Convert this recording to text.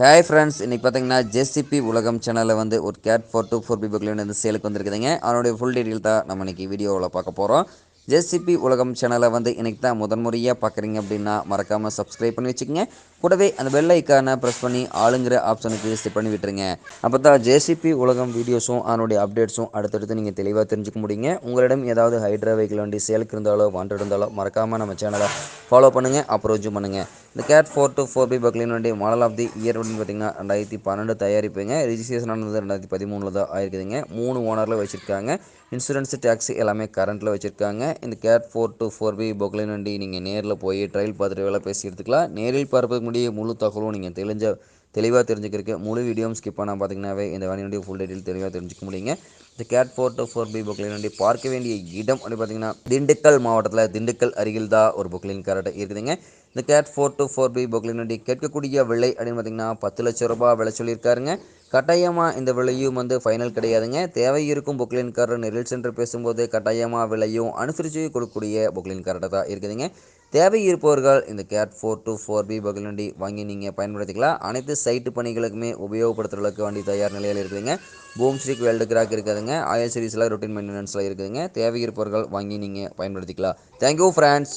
Hi friends இன்றைக்கி பார்த்தீங்கன்னா JCB உலகம் சேனலில் வந்து ஒரு கேட் ஃபோர் டூ ஃபோர் பிபிக்லேருந்து வந்து சேலுக்கு வந்திருக்குதுங்க. அவனுடைய ஃபுல் டீட்டெயில் தான் நம்ம இன்றைக்கி வீடியோவில் பார்க்க போகிறோம் ஜேசிபி உலகம் சேனலை வந்து இன்றைக்கி தான் முதன் முறையாக பார்க்குறீங்க அப்படின்னா மறக்காமல் சப்ஸ்கிரைப் பண்ணி வச்சுக்கோங்க. கூடவே அந்த பெல் ஐக்கானை ப்ரெஸ் பண்ணி ஆளுங்கிற ஆப்ஷனுக்கு செட் பண்ணி விட்டுருங்க. அப்போ தான் ஜேசிபி உலகம் வீடியோஸும் அதனுடைய அப்டேட்ஸும் அடுத்தடுத்து நீங்கள் தெளிவாக தெரிஞ்சுக்க முடியுங்க. உங்களிடம் ஏதாவது ஹைட்ரா வெஹிக்கிள் வண்டி சேலுக்கு இருந்தாலோ வாண்டட் இருந்தாலோ மறக்காமல் நம்ம சேனலை ஃபாலோ பண்ணுங்கள் அப்ரோச்சும் பண்ணுங்கள் இந்த Cat four two four B Poclain வண்டி மாடல் ஆஃப் தி இயர் அப்படின்னு பார்த்தீங்கன்னா ரெண்டாயிரத்தி பன்னெண்டு தயாரிப்புங்க. ரிஜிஸ்ட்ரேஷன் ஆனது ரெண்டாயிரத்தி பதிமூணில் தான் ஆயிருக்குதுங்க. மூணு ஓனரில் வச்சுருக்காங்க. இன்சூரன்ஸ் டேக்ஸி எல்லாமே கரண்ட்டில் வச்சுருக்காங்க. இந்த Cat four two four B Poclain வண்டி நீங்கள் நேரில் போய் ட்ரையல் பார்த்துட்டு வேலை பேசி எடுத்துக்கலாம் நேரில் பார்ப்பதுக்கு முடிய முழு தகவலும் நீங்கள் தெளிஞ்ச தெளிவாக தெரிஞ்சுக்கிறதுக்கு முழு வீடியோவும் ஸ்கிப் பண்ணால் பார்த்தீங்கன்னாவே இந்த வண்டியினுடைய ஃபுல் டீட்டெயில் தெளிவாக தெரிஞ்சுக்க முடியுங்க. இந்த Cat four two four B Poclain வண்டி பார்க்க வேண்டிய இடம் அப்படி பார்த்தீங்கன்னா திண்டுக்கல் மாவட்டத்தில் திண்டுக்கல் அருகில் தான் ஒரு புக்லின் கரெக்டாக இருக்குதுங்க. இந்த Cat four two four B Poclain வண்டி கேட்கக்கூடிய விலை அப்படின்னு பார்த்தீங்கன்னா பத்து லட்சம் ரூபாய் விலை சொல்லியிருக்காருங்க. கட்டாயமாக இந்த விலையும் வந்து ஃபைனல் கிடையாதுங்க. தேவை இருக்கும் புக்லின் காரர் நெரில் சென்று பேசும்போது கட்டாயமாக விலையும் அனுசரித்து கொடுக்கக்கூடிய புக்லின் கார்டாக தான் இருக்குதுங்க. தேவை இருப்பவர்கள் இந்த Cat four two four B Poclain வண்டி வாங்கி நீங்கள் பயன்படுத்திக்கலாம். அனைத்து சைட்டு பணிகளுக்குமே உபயோகப்படுத்துகிற அளவுக்கு வண்டி தயார் நிலையில் இருக்குதுங்க. பூம் ஸ்ட்ரிக் வெல்டு கிராக் இருக்குதுங்க. ஆயில் சீரீஸில் ரொட்டீன் மெயின்டெனன்ஸில் இருக்குதுங்க. தேவை இருப்பவர்கள் வாங்கி நீங்கள் பயன்படுத்திக்கலாம். Thank you friends